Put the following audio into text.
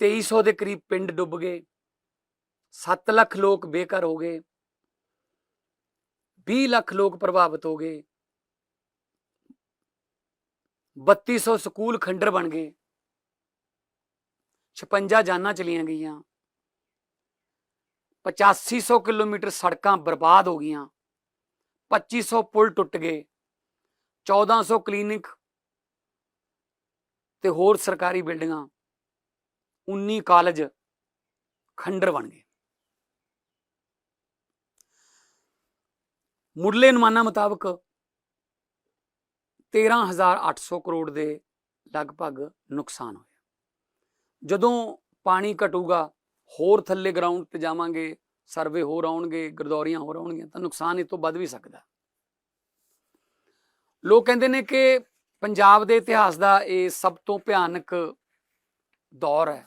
2300 ਦੇ ਕਰੀਬ ਪਿੰਡ ਡੁੱਬ ਗਏ। 7 ਲੱਖ ਲੋਕ ਬੇਘਰ ਹੋ ਗਏ। 20 ਲੱਖ ਲੋਕ ਪ੍ਰਭਾਵਿਤ ਹੋ ਗਏ। 3200 ਸਕੂਲ ਖੰਡਰ ਬਣ ਗਏ। 56 ਜਾਨਾਂ ਚਲੀਆਂ ਗਈਆਂ। 8500 ਕਿਲੋਮੀਟਰ ਸੜਕਾਂ ਬਰਬਾਦ ਹੋ ਗਈਆਂ। 2500 ਪੁਲ ਟੁੱਟ ਗਏ। 1400 ਕਲੀਨਿਕ ਤੇ ਹੋਰ ਸਰਕਾਰੀ ਬਿਲਡਿੰਗਾਂ। 19 ਕਾਲਜ ਖੰਡਰ ਬਣ ਗਏ। ਮੁੱਢਲੇ ਅਨੁਮਾਨਾਂ ਮੁਤਾਬਕ 13800 ਕਰੋੜ ਦੇ ਲਗਭਗ ਨੁਕਸਾਨ ਹੋਇਆ। ਜਦੋਂ ਪਾਣੀ ਘਟੂਗਾ, ਹੋਰ ਥੱਲੇ ਗਰਾਊਂਡ ਤੇ ਜਾਵਾਂਗੇ ਸਰਵੇ ਹੋਰ ਆਉਣਗੇ, ਗਰਦੌਰੀਆਂ ਹੋਰ ਆਉਣਗੀਆਂ, ਤਾਂ ਨੁਕਸਾਨ ਇਹ ਤੋਂ ਵੱਧ ਵੀ ਸਕਦਾ। ਲੋਕ ਕਹਿੰਦੇ ਨੇ ਕਿ ਪੰਜਾਬ ਦੇ ਇਤਿਹਾਸ ਦਾ ਇਹ ਸਭ ਤੋਂ ਭਿਆਨਕ ਦੌਰ ਹੈ।